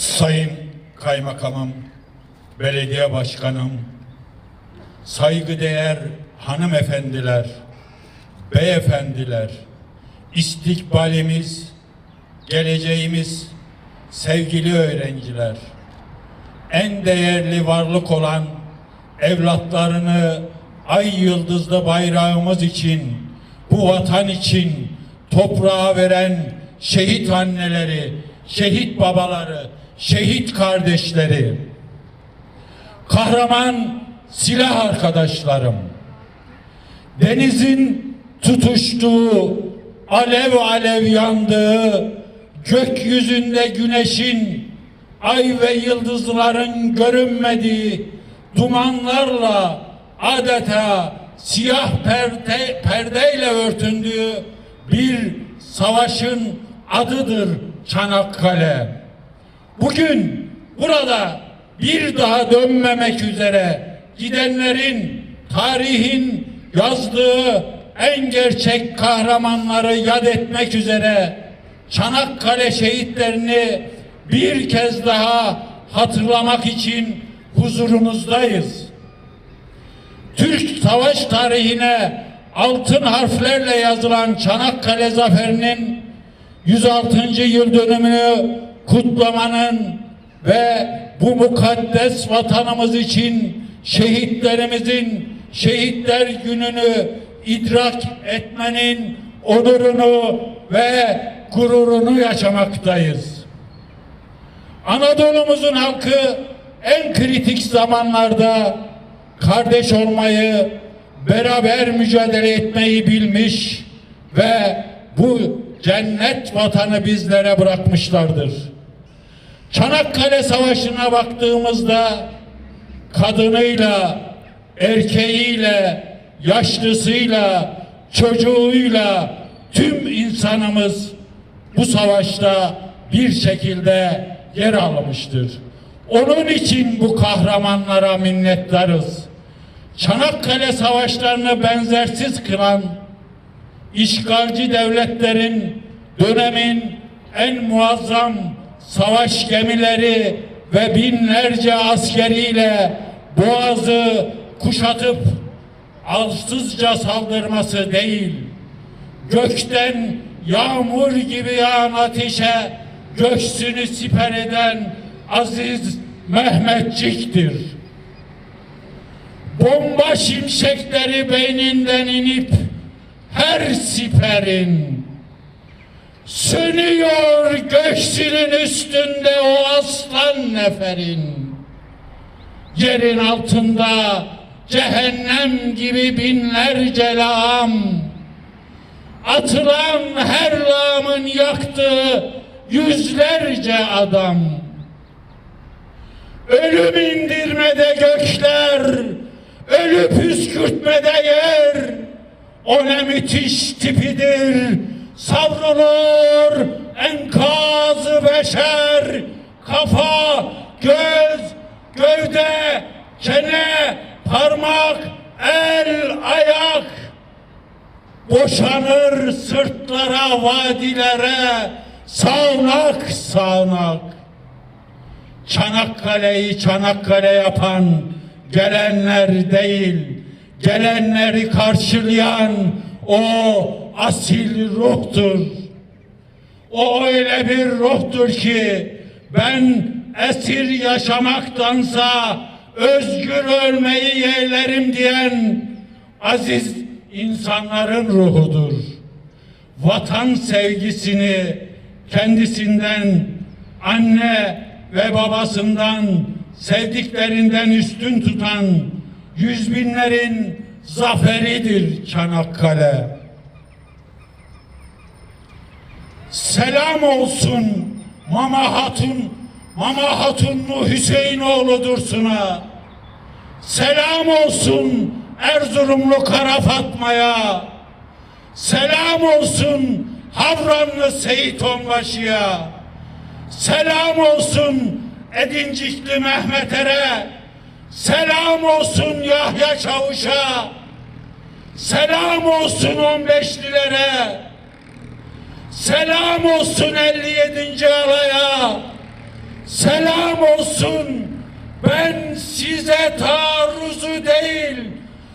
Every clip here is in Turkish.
Sayın Kaymakamım, Belediye Başkanım, saygıdeğer hanımefendiler, beyefendiler, istikbalimiz, geleceğimiz, sevgili öğrenciler, en değerli varlık olan evlatlarını ay yıldızlı bayrağımız için, bu vatan için toprağa veren şehit anneleri, şehit babaları, şehit kardeşleri, kahraman silah arkadaşlarım, denizin tutuştuğu, alev alev yandığı, gökyüzünde güneşin, ay ve yıldızların görünmediği dumanlarla adeta siyah perde, perdeyle örtündüğü bir savaşın adıdır Çanakkale. Bugün burada bir daha dönmemek üzere gidenlerin tarihin yazdığı en gerçek kahramanları yad etmek üzere Çanakkale şehitlerini bir kez daha hatırlamak için huzurunuzdayız. Türk savaş tarihine altın harflerle yazılan Çanakkale Zaferi'nin 106. yıl dönümünü kutlamanın ve bu mukaddes vatanımız için şehitlerimizin şehitler gününü idrak etmenin onurunu ve gururunu yaşamaktayız. Anadolu'muzun halkı en kritik zamanlarda kardeş olmayı, beraber mücadele etmeyi bilmiş ve bu cennet vatanı bizlere bırakmışlardır. Çanakkale Savaşı'na baktığımızda kadınıyla, erkeğiyle, yaşlısıyla, çocuğuyla tüm insanımız bu savaşta bir şekilde yer almıştır. Onun için bu kahramanlara minnettarız. Çanakkale savaşlarını benzersiz kılan işgalci devletlerin dönemin en muazzam savaş gemileri ve binlerce askeriyle boğazı kuşatıp alsızca saldırması değil, gökten yağmur gibi yağan ateşe göğsünü siper eden aziz Mehmetçik'tir. Bomba şimşekleri beyninden inip her siperin sönüyor göğsünün üstünde o aslan neferin. Yerin altında cehennem gibi binlerce lağım. Atılan her lağımın yaktığı yüzlerce adam. Ölüm indirmede gökler ölü püskürtmede yer. O ne müthiş tipidir savrulur enkazı beşer kafa göz gövde çene parmak el ayak. Boşanır sırtlara vadilere. Sağnak sağnak. Çanakkale'yi Çanakkale yapan gelenler değil, gelenleri karşılayan o asil ruhtur. O öyle bir ruhtur ki ben esir yaşamaktansa özgür ölmeyi yeğlerim diyen aziz insanların ruhudur. Vatan sevgisini kendisinden anne ve babasından sevdiklerinden üstün tutan yüz binlerin zaferidir Çanakkale. Selam olsun Mama Hatun, Mama Hatunlu Hüseyinoğlu Dursun'a. Selam olsun Erzurumlu Kara Fatma'ya. Selam olsun Havranlı Seyit Onbaşı'ya. Selam olsun Edincikli Mehmet Er'e. Selam olsun Yahya Çavuş'a. Selam olsun 15'lilere. Selam olsun 57. alaya. Selam olsun ben size taarruzu değil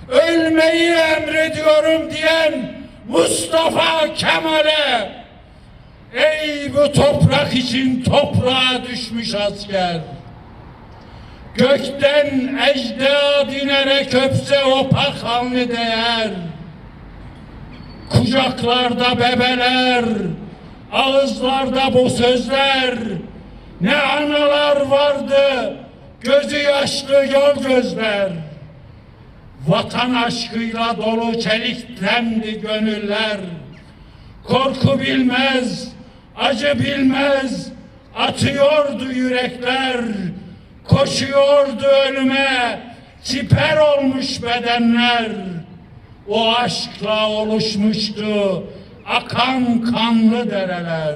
ölmeyi emrediyorum diyen Mustafa Kemal'e ey bu toprak için toprağa düşmüş asker gökten ecda dinerek öpse o pak alnı değer kucaklarda bebeler ağızlarda bu sözler. Ne analar vardı gözü yaşlı yol gözler. Vatan aşkıyla dolu çeliktendi gönüller. Korku bilmez, acı bilmez Atıyordu yürekler. Koşuyordu ölüme Siper olmuş bedenler O aşkla oluşmuştu Akan kanlı dereler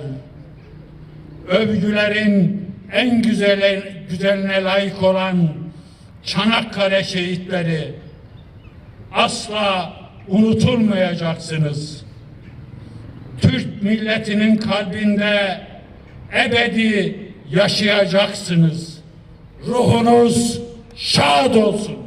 övgülerin en güzeli, güzeline layık olan Çanakkale şehitleri asla unutulmayacaksınız. Türk milletinin kalbinde ebedi yaşayacaksınız. Ruhunuz şad olsun.